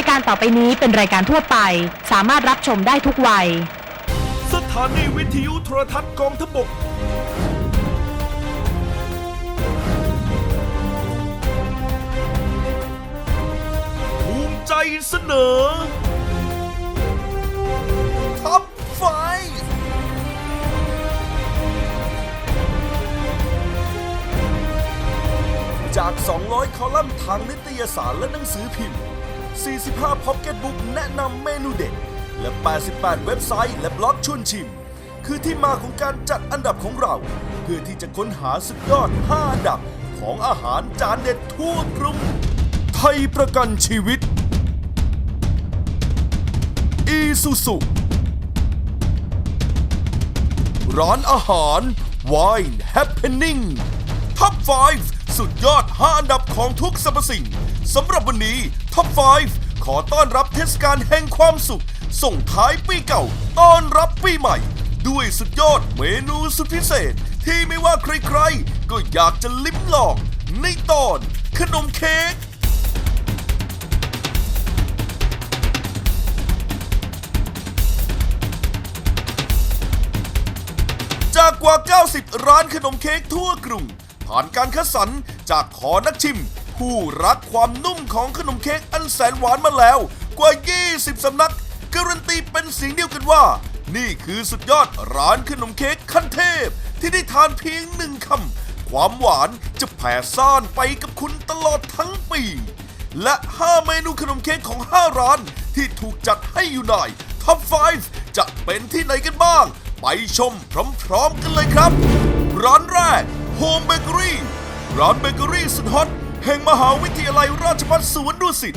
ายการต่อไปนี้เป็นรายการทั่วไป สามารถรับชมได้ทุกวัย สถานีวิทยุโทรทัศน์กองทพบก ภูมิใจเสนอ ท็อปไฟจาก 200 คอลัมน์ทางนิตยสารและหนังสือพิมพ์ 45พ็อกเก็ตบุ๊กแนะนำเมนูเด็ด และ 88 เว็บไซต์ และบล็อกชวนชิม คือที่มาของการจัดอันดับของเรา เพื่อที่จะค้นหาสุดยอด 5 อันดับของอาหารจานเด็ดทั่วกรุง ไทยประกันชีวิต อีซูซุร้านอาหาร Wine Happening Top 5 สุดยอด 5 อันดับของทุกสรรพสิ่ง สำหรับวันนี้ Top 5ขอต้อนรับเทศกาลแห่งความสุข ส่งท้ายปีเก่า ต้อนรับปีใหม่ ด้วยสุดยอดเมนูสุดพิเศษ ที่ไม่ว่าใครๆ ก็อยากจะลิ้มลอง ในตอน ขนมเค้กจากกว่า 90 ร้านขนมเค้กทั่วกรุง ผ่านการคัดสรรจากขอนักชิม ผู้รักความนุ่มของขนมเค้กอันแสนหวานมาแล้ว กว่า 20 สำนัก การันตีเป็นเสียงเดียวกันว่า นี่คือสุดยอดร้านขนมเค้กขั้นเทพ ที่ได้ทานเพียงหนึ่งคำ ความหวานจะแผ่ซ่านไปกับคุณตลอดทั้งปี และ 5 เมนูขนมเค้กของ 5 ร้าน ที่ถูกจัดให้อยู่ในท็อป 5 จะเป็นที่ไหนกันบ้าง ไปชมพร้อมๆกันเลยครับ ร้านแรก Home Bakery ร้านเบเกอรี่สุดฮอต แห่งมหาวิทยาลัยราชภัฏสวนดุสิต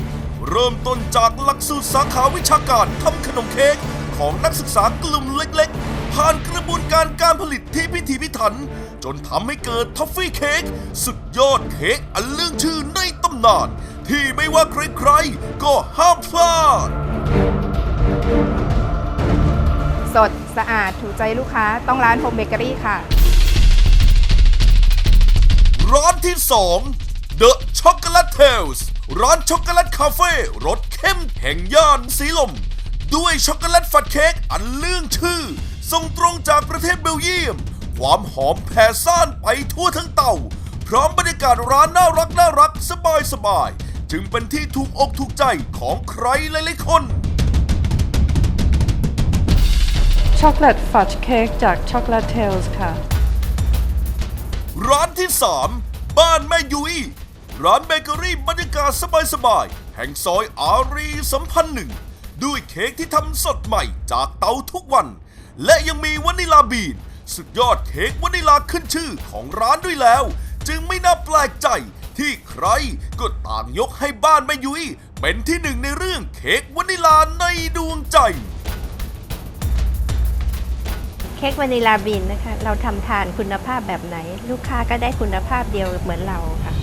เริ่มต้นจากหลักสูตรสาขาวิชาการทำขนมเค้กของนักศึกษากลุ่มเล็กๆ ผ่านกระบวนการการผลิตที่พิถีพิถัน จนทำให้เกิดทอฟฟี่เค้กสุดยอดเค้กอันเรื่องชื่อในตำนาน ที่ไม่ว่าใครๆ ก็ห้ามพลาด สดสะอาดถูกใจลูกค้าต้องร้านโฮมเบเกอรี่ค่ะ ร้านที่2 The Chocolate Tales ร้านช็อกโกแลตคาเฟ่รสเข้มแห่งย่านสีลม ด้วยช็อกโกแลตฟัดเค้กอันเลื่องชื่อ ส่งตรงจากประเทศเบลเยียม ความหอมแผ่ซ่านไปทั่วทั้งเตา พร้อมบรรยากาศร้านน่ารักน่ารักสบายสบายๆจึงเป็นที่ถูกอกถูกใจของใครหลายๆคน ช็อกโกแลตฟัดเค้กจากช็อกโกแลตเทลส์ค่ะ ร้านที่ 3 บ้านแม่ยุย้ย ร้านเบเกอรี่บรรยากาศสบายๆ แห่งซอยอารีสัมพันธ์หนึ่ง ด้วยเค้กที่ทำสดใหม่จากเตาทุกวัน และยังมีวานิลาบีน สุดยอดเค้กวานิลาขึ้นชื่อของร้านด้วยแล้ว จึงไม่น่าแปลกใจที่ใครก็ต่างยกให้บ้านแม่ยุ้ยเป็นที่หนึ่งในเรื่องเค้กวานิลาในดวงใจ เค้กวานิลาบีนนะคะ เราทำทานคุณภาพแบบไหน ลูกค้าก็ได้คุณภาพเดียวเหมือนเราค่ะ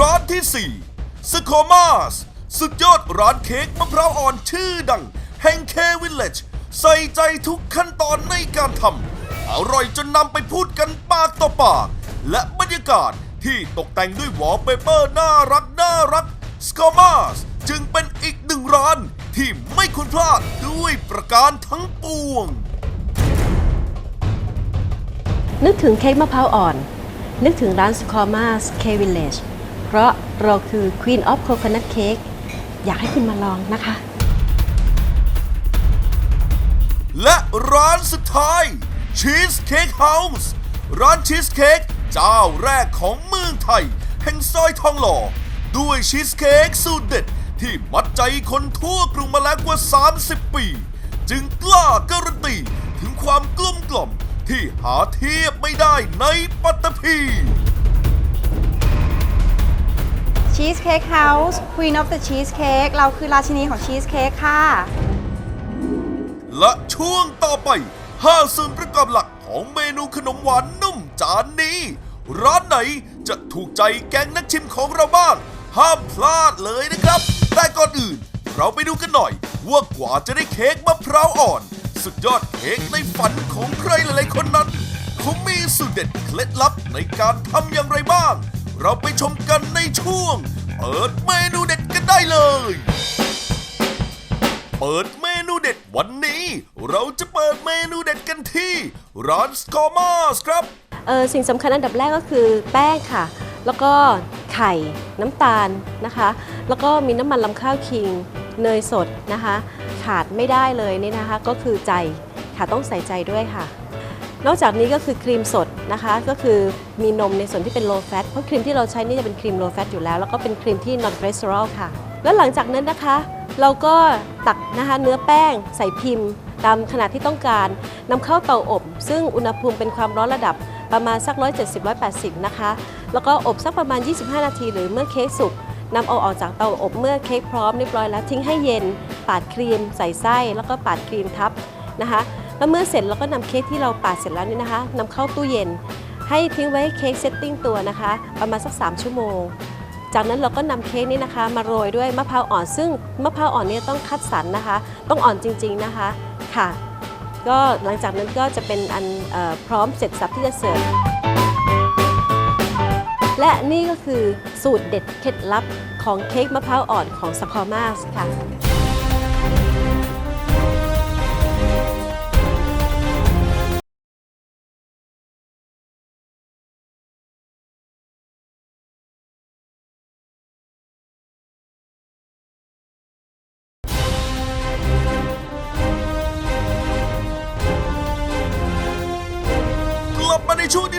ร้านที่4สโคมาสสุดยอดร้านเค้กมะพร้าวอ่อนชื่อดัง แห่งเควิลเลจใส่ใจทุกขั้นตอนในการทำอร่อยจนนำไปพูดกันปากต่อปาก และบรรยากาศที่ตกแต่งด้วยวอลเปเปอร์น่ารักน่ารักสโคมาสจึงเป็นอีกหนึ่งร้านที่ไม่ควรพลาดด้วยประการทั้งปวง นึกถึงเค้กมะพร้าวอ่อน นึกถึงร้านสคอมาสเควิลเลจ เพราะเราคือ Queen of Coconut Cake อยากให้คุณมาลองนะคะ และร้านสุดท้ายชีสเค้กเฮาส์ร้านชีสเค้กเจ้าแรกของเมืองไทย แห่งซอยทองหล่อ ด้วยชีสเค้กสูตรเด็ด ที่มัดใจคนทั่วกรุงมาแล้วกว่า 30 ปี จึงกล้าการันตีถึงความกลมกล่อมที่หาเทียบไม่ได้ในปัตตภี ชีสเค้กเฮาส์ Queen of the Cheesecake เราคือราชินีของชีสเค้กค่ะ และช่วงต่อไป 5 ส่วนประกอบหลักของเมนูขนมหวานนุ่มจานนี้ ร้านไหนจะถูกใจแก๊งนักชิมของเราบ้าง ห้ามพลาดเลยนะครับ แต่ก่อนอื่น เราไปดูกันหน่อยว่ากว่าจะได้เค้กมะพร้าวอ่อน สุดยอดเค้กในฝันของใครหลายๆคนนั้นเขามีสูตรเด็ดเคล็ดลับในการทำอย่างไรบ้าง เราไปชมกันในช่วง เปิดเมนูเด็ดกันได้เลย เปิดเมนูเด็ดวันนี้ เราจะเปิดเมนูเด็ดกันที่ร้านสกอมาสครับเออสิ่งสำคัญอันดับแรกก็คือแป้งค่ะ แล้วก็ไข่น้ำตาลนะคะ แล้วก็มีน้ำมันลำข้าวคิงเนยสดนะคะ ขาดไม่ได้เลยนี่นะคะ ก็คือใจค่ะต้องใส่ใจด้วยค่ะ นอกจากนี้ก็คือครีมสดนะคะ ก็คือมีนมในส่วนที่เป็น low fat เพราะครีมที่เราใช้นี่จะเป็นครีม low fat อยู่แล้ว แล้วก็เป็นครีมที่ non cholesterol ค่ะ แล้วหลังจากนั้นนะคะ เราก็ตักนะคะเนื้อแป้งใส่พิมพ์ ตามขนาดที่ต้องการนำเข้าเตาอบ ซึ่งอุณหภูมิเป็นความร้อนระดับประมาณสัก 170-180 นะคะ แล้วก็อบสักประมาณ 25 นาที หรือเมื่อเค้กสุกนำเอาออกจากเตาอบเมื่อเค้กพร้อมเรียบร้อยแล้วทิ้งให้เย็น ปาดครีมใส่ไส้ แล้วก็ปาดครีมทับนะคะ แล้วเมื่อเสร็จเราก็นำเค้กที่เราปาดเสร็จแล้วนี่นะคะนำเข้าตู้เย็น ให้ทิ้งไว้เค้กเซตติ้งตัวนะคะ ประมาณสัก 3 ชั่วโมง จากนั้นเราก็นำเค้กนี้นะคะ มาโรยด้วยมะพร้าวอ่อน ซึ่งมะพร้าวอ่อนนี่ต้องคัดสรรนะคะ ต้องอ่อนจริง ๆนะคะค่ะ ก็หลังจากนั้นก็จะเป็นอันออพร้อมเสร็จสับที่จะเสิร์ฟและนี่ก็คือสูตรเด็ดเคล็ดลับของเค้กมะพร้าวอ่อนของสคอมาสค่ะ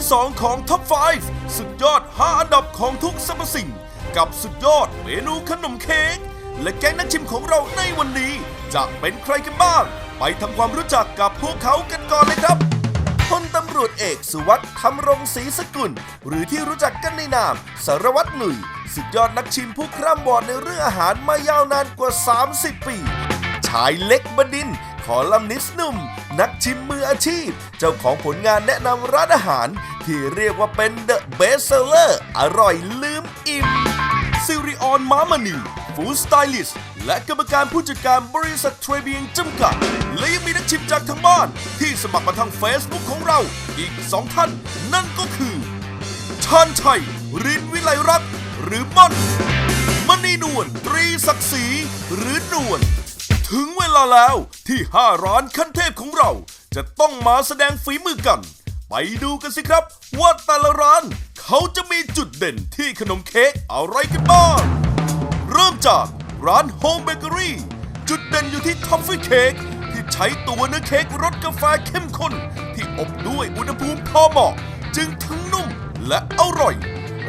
ที่ 2 ของ Top 5 สุดยอด 5 อันดับของทุกสรรพสิ่ง กับสุดยอดเมนูขนมเค้กและแก๊งนักชิมของเราในวันนี้ จะเป็นใครกันบ้าง ไปทำความรู้จักกับพวกเขากันก่อนเลยครับพลตำรวจเอกสุวัสดิ์ธรรมรงศรีสกุล หรือที่รู้จักกันในนาม สารวัตรหนุ่ย สุดยอดนักชิมผู้คร่ำวอดในเรื่องอาหารมายาวนานกว่า 30 ปี ชายเล็กบดินทร์คอลัมนิสต์หนุ่ม นักชิมมืออาชีพ เจ้าของผลงานแนะนำร้านอาหาร ที่เรียกว่าเป็นเดอะเบสเซอร์อร่อยลืมอิ่มซิริออนมามณีฟู้ดสไตลิสต์และกรรมการผู้จัดการบริษัทเทรเบียงจำกัด และยังมีนักชิมจากทางบ้าน ที่สมัครมาทาง Facebook ของเรา อีกสองท่าน นั่นก็คือชาญชัย รินวิไลรักหรือม่อนมณีนวลตรีศักดิ์ศรีหรือนวล ถึงเวลาแล้วที่ 5 ร้านขั้นเทพของเรา จะต้องมาแสดงฝีมือกัน ไปดูกันสิครับ ว่าแต่ละร้าน เขาจะมีจุดเด่นที่ขนมเค้กอะไรกันบ้าง เริ่มจากร้านโฮมเบเกอรี่จุดเด่นอยู่ที่ทอฟฟี่เค้กที่ใช้ตัวเนื้อเค้กรสกาแฟเข้มข้น ที่อบด้วยอุณหภูมิพอเหมาะ จึงทั้งนุ่มและอร่อย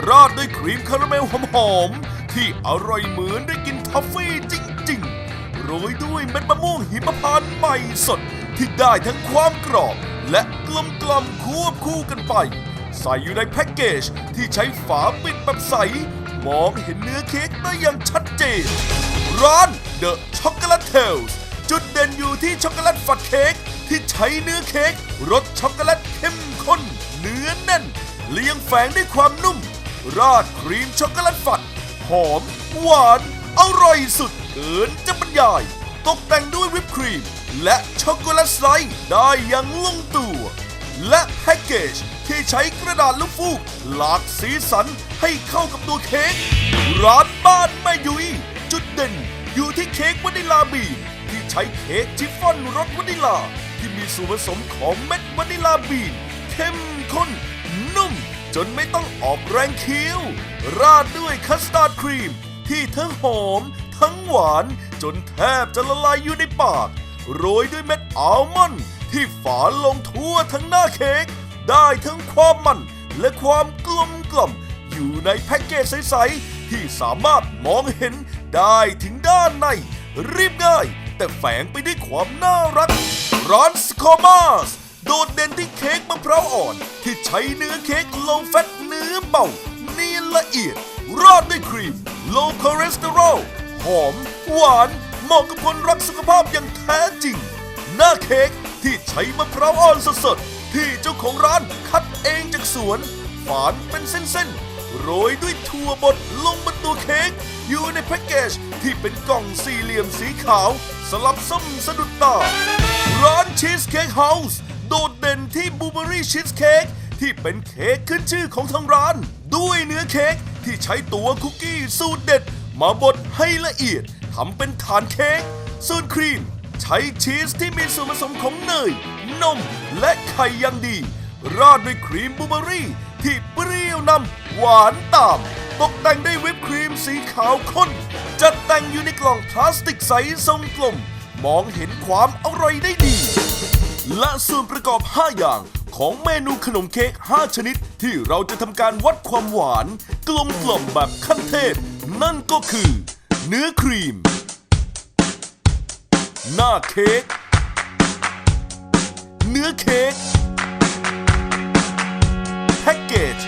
ราดด้วยครีมคาราเมลหอมๆที่อร่อยเหมือนได้กินทอฟฟี่จริง ๆ โรยด้วยเม็ดมะม่วงหิมพานต์ใหม่สด ที่ได้ทั้งความกรอบ และกลมกล่อมควบคู่กันไป ใส่อยู่ในแพ็กเกจที่ใช้ฝาปิดแบบใส มองเห็นเนื้อเค้กได้อย่างชัดเจน ร้าน The Chocolate Tales จุดเด่นอยู่ที่ช็อกโกแลตฝัดเค้กที่ใช้เนื้อเค้กรสช็อกโกแลตเข้มข้นเนื้อแน่น เลียงแฝงด้วยความนุ่ม ราดครีมช็อกโกแลตฝัด หอม หวาน อร่อยสุดเกินจะบ รรยายตกแต่งด้วยวิปครีม และช็อกโกแลตสไลด์ได้อย่างลงตัว และแพ็กเกจที่ใช้กระดาษลูกฟูกหลากสีสันให้เข้ากับตัวเค้กร้านบ้านแม่ยุยจุดเด่นอยู่ที่เค้กวานิลาบีนที่ใช้เค้กชิฟฟ่อนรสวานิลา ที่มีส่วนผสมของเม็ดวานิลลาบีนเข้มข้นนุ่ม จนไม่ต้องออกแรงเคี้ยว ราดด้วยคัสตาร์ดครีม ที่ทั้งหอม ทั้งหวาน จนแทบจะละลายอยู่ในปาก โรยด้วยเม็ดอัลมอนด์ที่ฝานลงทั่วทั้งหน้าเค้กได้ทั้งความมันและความกลมกล่อมอยู่ในแพ็กเกจใส ๆ ที่สามารถมองเห็นได้ถึงด้านใน รีบง่าย แต่แฝงไปด้วยความน่ารักร้านสคอมาสโดดเด่นที่เค้กมะพร้าวอ่อน ที่ใช้เนื้อเค้กโลแฟตเนื้อเบาเนียนละเอียด ราดด้วยครีม โลคอเลสเตอรอล หอม หวานเหมาะกับคนรักสุขภาพอย่างแท้จริง หน้าเค้กที่ใช้มะพร้าวอ่อนสดๆ ที่เจ้าของร้านคัดเองจากสวน ฝานเป็นเส้นๆ โรยด้วยถั่วบดลงบนตัวเค้กอยู่ในแพ็กเกจที่เป็นกล่องสี่เหลี่ยมสีขาว สลับส้มสะดุดตา ร้านชีสเค้กเฮาส์โดดเด่นที่บูเบอรี่ชีสเค้กที่เป็นเค้กขึ้นชื่อของทางร้าน ด้วยเนื้อเค้กที่ใช้ตัวคุกกี้สูตรเด็ด มาบดให้ละเอียดทำเป็นฐานเค้กส่วนครีม ใช้ชีสที่มีส่วนผสมของเนย นม และไข่อยังดี ราดด้วยครีมบูเบอรี่ ที่เปรี้ยวนำหวานตาม ตกแต่งด้วยวิปครีมสีขาวข้น จัดแต่งอยู่ในกล่องพลาสติกใสทรงกลม มองเห็นความอร่อยได้ดี และส่วนประกอบ 5 อย่างของเมนูขนมเค้ก 5 ชนิด ที่เราจะทำการวัดความหวาน กลมกล่อมแบบขั้นเทพ นั่นก็คือ เนื้อครีม หน้าเค้ก เนื้อเค้ก แพ็กเกจ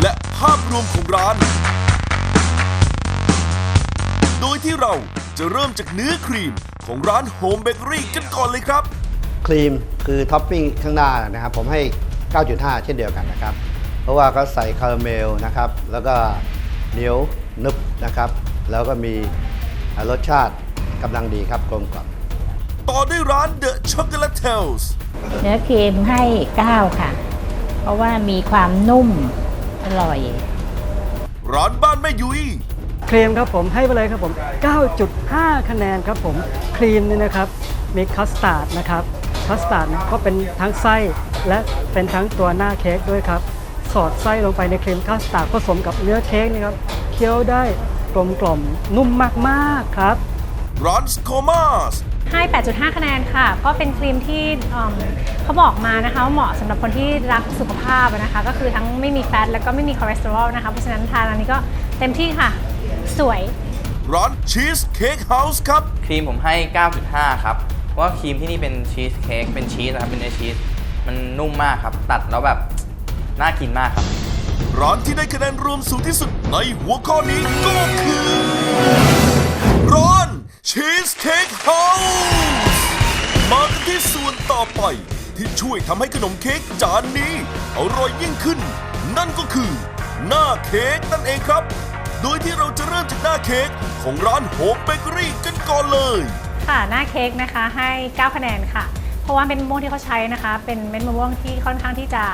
และภาพรวมของร้าน โดยที่เราจะเริ่มจากเนื้อครีมของร้านโฮมเบเกอรี่กันก่อนเลยครับ ครีมคือท็อปปิ้งข้างหน้านะครับ ผมให้ 9.5 เช่นเดียวกันนะครับ เพราะว่าเขาใส่คาราเมลนะครับ แล้วก็เหนียวนึบนะครับ แล้วก็มีรสชาติกำลังดีครับกลมกล่อมต่อด้วยร้าน The Chocolate Tales เนื้อครีมให้ 9 ค่ะ เพราะว่ามีความนุ่มอร่อย ร้านบ้านแม่ยุ้ยครีมครับผมให้ไปเลยครับผม 9.5 คะแนนครับผมครีมนี่นะครับ มีคัสตาร์ดนะครับคัสตาร์ดก็เป็นทั้งไส้และเป็นทั้งตัวหน้าเค้กด้วยครับ สอดไส้ลงไปในครีมคัสตาร์ดผสมกับเนื้อเค้กนี่ครับเคี้ยวได้กลมกล่อมนุ่มมากๆครับร้าน s c o m a s ให้ 8.5 คะแนนค่ะ ก็เป็นครีมที่เอิ่มเขาบอกมานะคะว่าเหมาะสำหรับคนที่รักสุขภาพอะนะคะ ก็คือทั้งไม่มีแฟตแล้วก็ไม่มีคอเลสเตอรอลนะคะ เพราะฉะนั้นทานอันนี้ก็เต็มที่ค่ะ สวย ร้าน Cheesecake House ครับ ครีมผมให้ 9.5 ครับ เพราะว่าครีมที่นี่เป็นชีสเค้ก เป็นชีสนะครับ เป็นเนื้อชีส มันนุ่มมากครับ ตัดแล้วแบบ น่ากินมากครับ ร้านที่ได้คะแนนรวมสูงที่สุดในหัวข้อนี้ก็คือ ร้าน Cheesecake House มากันที่ส่วนต่อไป ที่ช่วยทำให้ขนมเค้กจานนี้ อร่อยยิ่งขึ้น นั่นก็คือ หน้าเค้กนั่นเองครับ โดยที่เราจะเริ่มจากหน้าเค้กของร้านโฮมเบเกอรี่กันก่อนเลย ค่ะหน้าเค้กนะคะให้ 9 คะแนนค่ะ เพราะว่าเม็ดมะม่วงที่เขาใช้นะคะ เป็นเม็ดมะม่วงที่ค่อนข้างที่จะ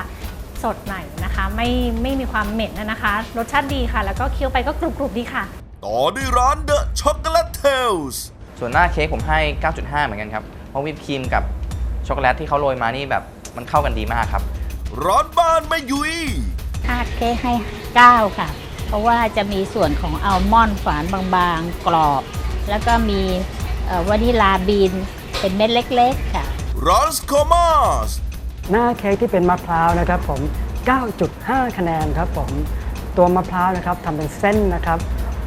สดใหม่นะคะ ไม่ไม่มีความเหม็นนะคะ รสชาติดีค่ะ แล้วก็เคี้ยวไปก็กรุบๆดีค่ะ ต่อด้วยร้าน The Chocolate Tales ส่วนหน้าเค้กผมให้ 9.5 เหมือนกันครับ เพราะวิปครีมกับช็อกโกแลตที่เขาโรยมานี่แบบมันเข้ากันดีมากครับ ร้านบ้านแม่ยุ้ยค่าเค้กให้ 9 ค่ะ เพราะว่าจะมีส่วนของอัลมอนด์ฝานบางๆ กรอบ แล้วก็มีเอ่อวานิลาบีน เป็นเม็ดเล็กๆ ค่ะร้าน s c o m a s หน้าเค้กที่เป็นมะพร้าวนะครับผม 9.5 คะแนนครับผม ตัวมะพร้าวนะครับทำเป็นเส้นนะครับ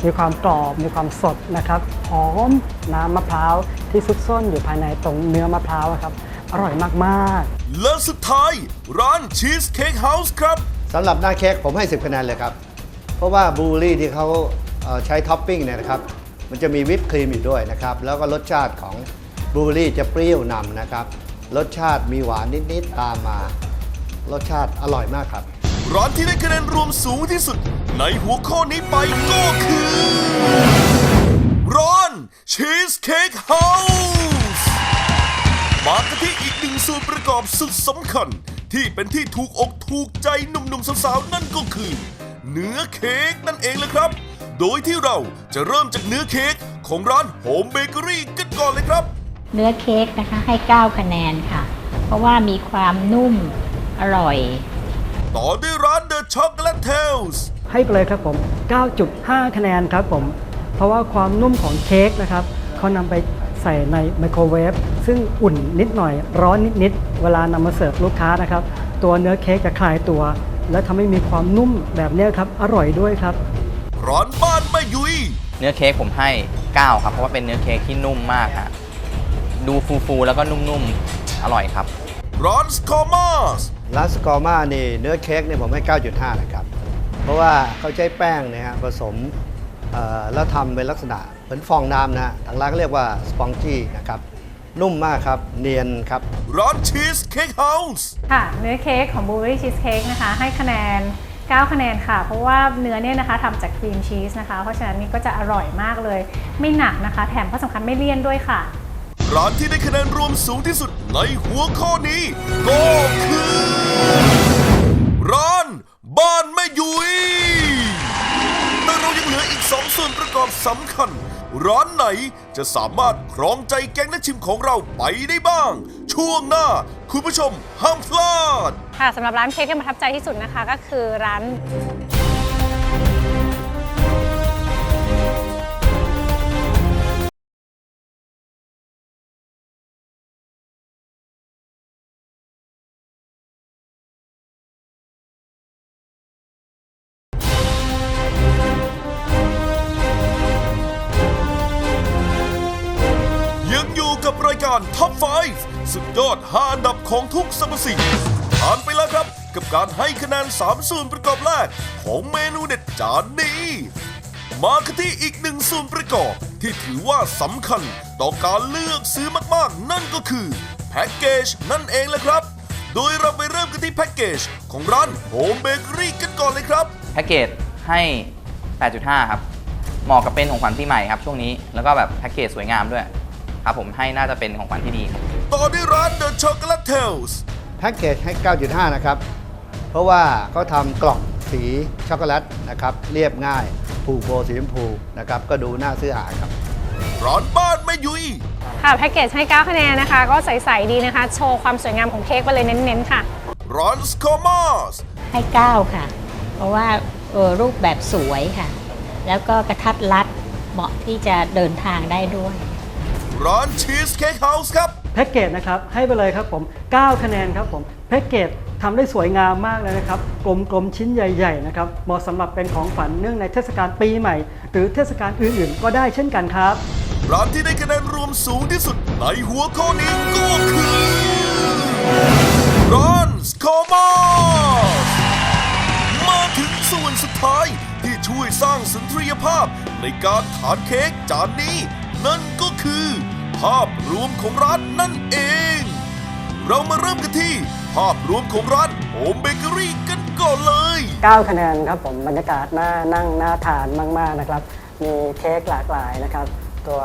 มีความกรอบ มีความสดนะครับ หอมน้ำมะพร้าวที่ซุกซ่อนอยู่ภายในตรงเนื้อมะพร้าวอะครับ อร่อยมากๆ และสุดท้าย ร้าน Cheesecake House ครับสำหรับหน้าเค้กผมให้ 10 คะแนนเลยครับ เพราะว่าบลูเบอรี่ที่เขาเอ่อใช้ท็อปปิ้งเนี่ยนะครับ มันจะมีวิปครีมอยู่ด้วยนะครับ แล้วก็รสชาติของบลูเบอรี่จะเปรี้ยวนำนะครับ รสชาติมีหวานนิด ๆ ตามมา รสชาติอร่อยมากครับ ร้านที่ได้คะแนนรวมสูงที่สุด ในหัวข้อนี้ไปก็คือ ร้าน Cheesecake House มากันที่อีกหนึ่งส่วนประกอบสุดสำคัญ ที่เป็นที่ถูกอกถูกใจหนุ่มๆสาวๆนั่นก็คือ เนื้อเค้กนั่นเองเลยครับ โดยที่เราจะเริ่มจากเนื้อเค้กของร้านโฮมเบเกอรี่กันก่อนเลยครับ เนื้อเค้กนะคะ ให้ 9 คะแนนค่ะ เพราะว่ามีความนุ่มอร่อย ต่อด้วยร้าน The Chocolate Tales ให้ไปเลยครับผม 9.5 คะแนนครับผม เพราะว่าความนุ่มของเค้กนะครับเขานำไปใส่ในไมโครเวฟซึ่งอุ่นนิดหน่อยร้อนนิดๆเวลานำมาเสิร์ฟลูกค้านะครับ ตัวเนื้อเค้กจะคลายตัว และทำให้มีความนุ่มแบบเนี้ยครับ อร่อยด้วยครับ ร้านบ้านแม่ยุ้ยเนื้อเค้กผมให้ 9 ครับ เพราะว่าเป็นเนื้อเค้กที่นุ่มมากฮะ ดูฟูๆแล้วก็นุ่มๆ อร่อยครับร้าน s c o m a s ร้านสกอร์มานี่เนื้อเค้กเนี่ยผมให้ 9.5 นะครับ เพราะว่าเขาใช้แป้งเนี่ยฮะผสมเอ่อแล้วทำเป็นลักษณะเหมือนฟองน้ำนะฮะทางร้านก็เรียกว่าสปองจี้นะครับนุ่มมากครับ เนียนครับร้าน Cheesecake House ค่ะ เนื้อเค้กของบลูเบอรี่ชีสเค้กนะคะ ให้คะแนน 9 คะแนนค่ะ เพราะว่าเนื้อเนี่ยนะคะทำจากครีมชีสนะคะ เพราะฉะนั้นนี่ก็จะอร่อยมากเลย ไม่หนักนะคะ แถมข้อสำคัญไม่เลี่ยนด้วยค่ะ ร้านที่ได้คะแนนรวมสูงที่สุดในหัวข้อนี้ ก็คือ ร้านบ้านแม่ยุ้ยแต่เรายังเหลืออีกสองส่วนประกอบสำคัญ ร้านไหนจะสามารถครองใจแก๊งนักชิมของเราไปได้บ้าง ช่วงหน้า คุณผู้ชมห้ามพลาด ค่ะสำหรับร้านเค้กที่ประทับใจที่สุดนะคะก็คือร้านายการ Top 5 สุดยอด5อันดับของทุกสรรพสิ่งผ่านไปแล้วครับ กับการให้คะแนน3ส่วนประกอบแรก ของเมนูเด็ดจานนี้ มากันที่อีกหนึ่งส่วนประกอบ ที่ถือว่าสำคัญต่อการเลือกซื้อมากๆ นั่นก็คือแพ็กเกจนั่นเองแหละครับ โดยเราไปเริ่มกันที่แพ็กเกจของร้านโฮมเบเกอรี่กันก่อนเลยครับ แพ็กเกจให้ 8.5 ครับ เหมาะกับเป็นของขวัญปีใหม่ครับช่วงนี้ แล้วก็แบบแพ็กเกจสวยงามด้วย ครับผมให้น่าจะเป็นของขวัญที่ดีครับต่อด้วยร้าน The Chocolate Tales แพ็กเกจให้ 9.5 นะครับ เพราะว่าเขาทำกล่องสีช็อกโกแลตนะครับเรียบง่ายผูกโบสีชมพูนะครับก็ดูน่าซื้อหาครับ ร้านบ้านแม่ยุ้ยค่ะแพ็กเกจให้ 9 คะแนนนะคะ ก็ใสๆดีนะคะ โชว์ความสวยงามของเค้กไปเลยเน้นๆค่ะ ร้านสคอมาสให้ 9 ค่ะ เพราะว่าเออรูปแบบสวยค่ะ แล้วก็กระทัดรัดเหมาะที่จะเดินทางได้ด้วย ร้านชีสเค้กเฮาส์ครับ แพ็กเกจนะครับ ให้ไปเลยครับผม 9 คะแนนครับผม แพ็กเกจทำได้สวยงามมากเลยนะครับ กลมๆ ชิ้นใหญ่ๆนะครับ เหมาะสำหรับเป็นของฝันเนื่องในเทศกาลปีใหม่ หรือเทศกาลอื่นๆ ก็ได้เช่นกันครับ ร้านที่ได้คะแนนรวมสูงที่สุดในหัวข้อนี้ก็คือร้านสคอมาสมาถึงส่วนสุดท้ายที่ช่วยสร้างสุนทรียภาพในการทานเค้กจานนี้ นั่นก็คือ ภาพรวมของร้านนั่นเอง เรามาเริ่มกันที่ ภาพรวมของร้านโฮมเบเกอรี่กันก่อนเลย 9 คะแนนครับผมบรรยากาศน่านั่งน่าทานมาก ๆ นะครับ มีเค้กหลากหลายนะครับ ตัว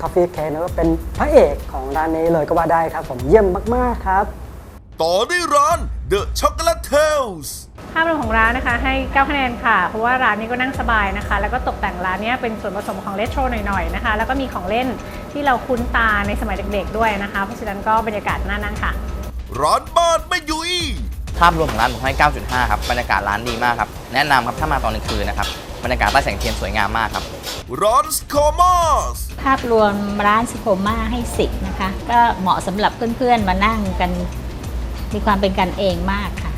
ทอฟฟี่เค้กนะก็เป็นพระเอกของร้านนี้เลยก็ว่าได้ครับผมเยี่ยมมาก ๆ ครับ ต่อด้วยร้าน The Chocolate Tales ภาพรวมของร้านนะคะให้ 9 คะแนนค่ะ เพราะว่าร้านนี้ก็นั่งสบายนะคะ แล้วก็ตกแต่งร้านเนี้ยเป็นส่วนผสมของเลโทรหน่อยๆนะคะ แล้วก็มีของเล่น ที่เราคุ้นตาในสมัยเด็กๆด้วยนะคะ เพราะฉะนั้นก็บรรยากาศน่านั่งค่ะ ร้านบ้านแม่ยุ้ยภาพรวมของร้านผมให้ 9.5 ครับ บรรยากาศร้านดีมากครับ แนะนำครับถ้ามาตอนกลางคืนนะครับ บรรยากาศใต้แสงเทียนสวยงามมากครับ ร้านสคอมาสภาพรวมร้านสโคม่าให้ 10 นะคะ ก็เหมาะสำหรับเพื่อนๆ มานั่งกัน มีความเป็นกันเองมากค่ะ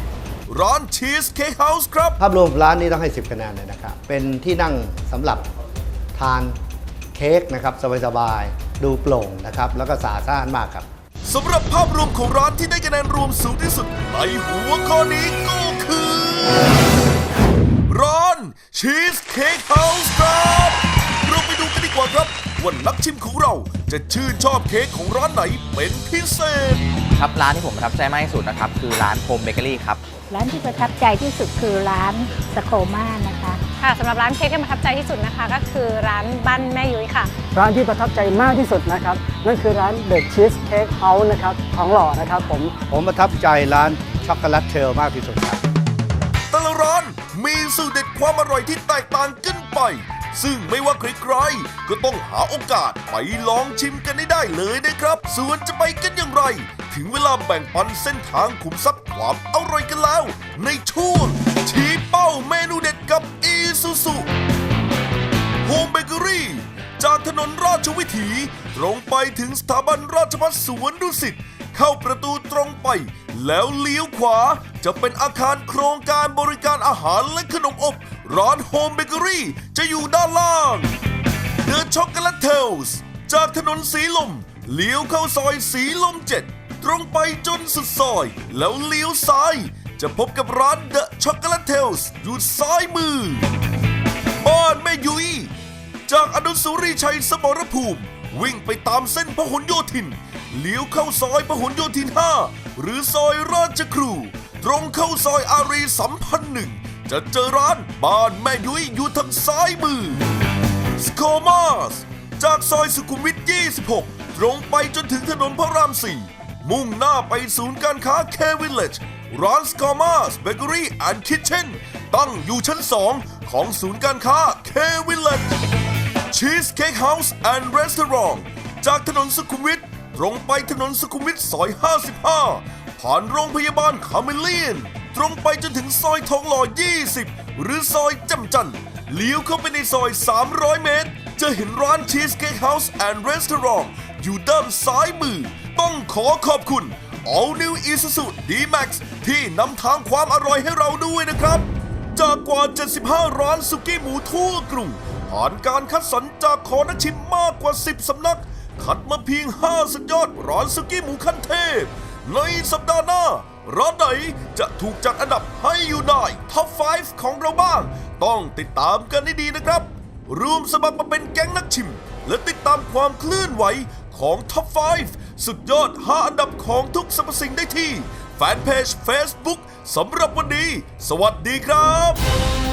ร้านชีสเค้กเฮาส์ครับ ภาพรวมร้านนี้ต้องให้ 10 คะแนนเลยนะครับ เป็นที่นั่งสำหรับทานเค้กนะครับสบายๆ ดูโปร่งนะครับ แล้วก็สะอาดสะอ้านมากครับสำหรับภาพรวมของร้านที่ได้คะแนนรวมสูงที่สุดในหัวข้อนี้ก็คือ ร้านชีสเค้กเฮาส์ครับเราไปดูกันดีกว่าครับว่านักชิมของเราจะชื่นชอบเค้กของร้านไหนเป็นพิเศษ ครับร้านที่ผมประทับใจมากที่สุดนะครับ คือร้านโฮมเบเกอรี่ครับ ร้านที่ประทับใจที่สุดคือร้านสโคม่านะคะ ค่ะสำหรับร้านเค้กที่ประทับใจที่สุดนะคะ ก็คือร้านบ้านแม่ยุ้ยค่ะ ร้านที่ประทับใจมากที่สุดนะครับนั่นคือร้าน The Cheesecake House นะครับของหล่อนะครับผมผมประทับใจร้านช็อกโกแลตเทลมากที่สุดครับแต่ละร้านมีสูตรเด็ดความอร่อยที่แตกต่างกันไป ซึ่งไม่ว่าใครๆก็ต้องหาโอกาสไปลองชิมกันให้ได้เลยนะครับ ส่วนจะไปกันอย่างไร ถึงเวลาแบ่งปันเส้นทางขุมทรัพย์ความอร่อยกันแล้ว ในช่วง ชี้เป้าเมนูเด็ดกับอีซูซูโฮมเบเกอรี่ จากถนนราชวิถี ตรงไปถึงสถาบันราชภัฏสวนดุสิตเข้าประตูตรงไป แล้วเลี้ยวขวาจะเป็นอาคารโครงการบริการอาหารและขนมอบ ร้านโฮมเบเกอรี่ จะอยู่ด้านล่างเดอะช็อกโกแลตเทลส์จากถนนสีลม เลี้ยวเข้าซอยสีลมเจ็ดตรงไปจนสุดซอย แล้วเลี้ยวซ้าย จะพบกับร้านเดอะช็อกโกแลตเทลส์อยู่ซ้ายมือ บ้านแม่ยุย้ยจากอนุสาวรีย์ชัยสมรภูมิ วิ่งไปตามเส้นพหลโยธินเลี้ยวเข้าซอยพหลโยธิน 5 หรือซอยราชครู ตรงเข้าซอยอารีสัมพันธ์หนึ่งจะเจอร้านบ้านแม่ยุ้ยอยู่ทางซ้ายมือสโคมาสจากซอยสุขุมวิท 26 ตรงไปจนถึงถนนพระราม 4 มุ่งหน้าไปศูนย์การค้าเควิลเลจ ร้านสโคมาสเบเกอรี่แอนด์คิทเช่นตั้งอยู่ชั้น 2 ของศูนย์การค้าเควิลเลจ Cheesecake House and Restaurant จากถนนสุขุมวิทตรงไปถนนสุขุมวิทซอย 55 ผ่านโรงพยาบาลคาเมเลียน ตรงไปจนถึงซอยทองหล่อ 20 หรือซอยจำจันท์เลี้ยวเข้าไปในซอย 300 เมตร จะเห็นร้าน Cheesecake House and Restaurant อยู่ด้านซ้ายมือ ต้องขอขอบคุณ All New Isuzu D-Max ที่นำทางความอร่อยให้เราด้วยนะครับ จากกว่า 75 ร้านสุกี้หมูทั่วกรุงผ่านการคัดสรรจากขอนักชิมมากกว่า 10 สำนัก คัดมาเพียง 5 สุดยอดร้านสุกี้หมูขั้นเทพ ในสัปดาห์หน้า ร้านไหนจะถูกจัดอันดับให้อยู่ในท็อป 5 ของเราบ้าง ต้องติดตามกันให้ดีนะครับ รวมสมัครมาเป็นแก๊งนักชิม และติดตามความเคลื่อนไหวของท็อป 5 สุดยอด 5 อันดับของทุกสรรพสิ่งได้ที่ แฟนเพจ Facebook สำหรับวันนี้ สวัสดีครับ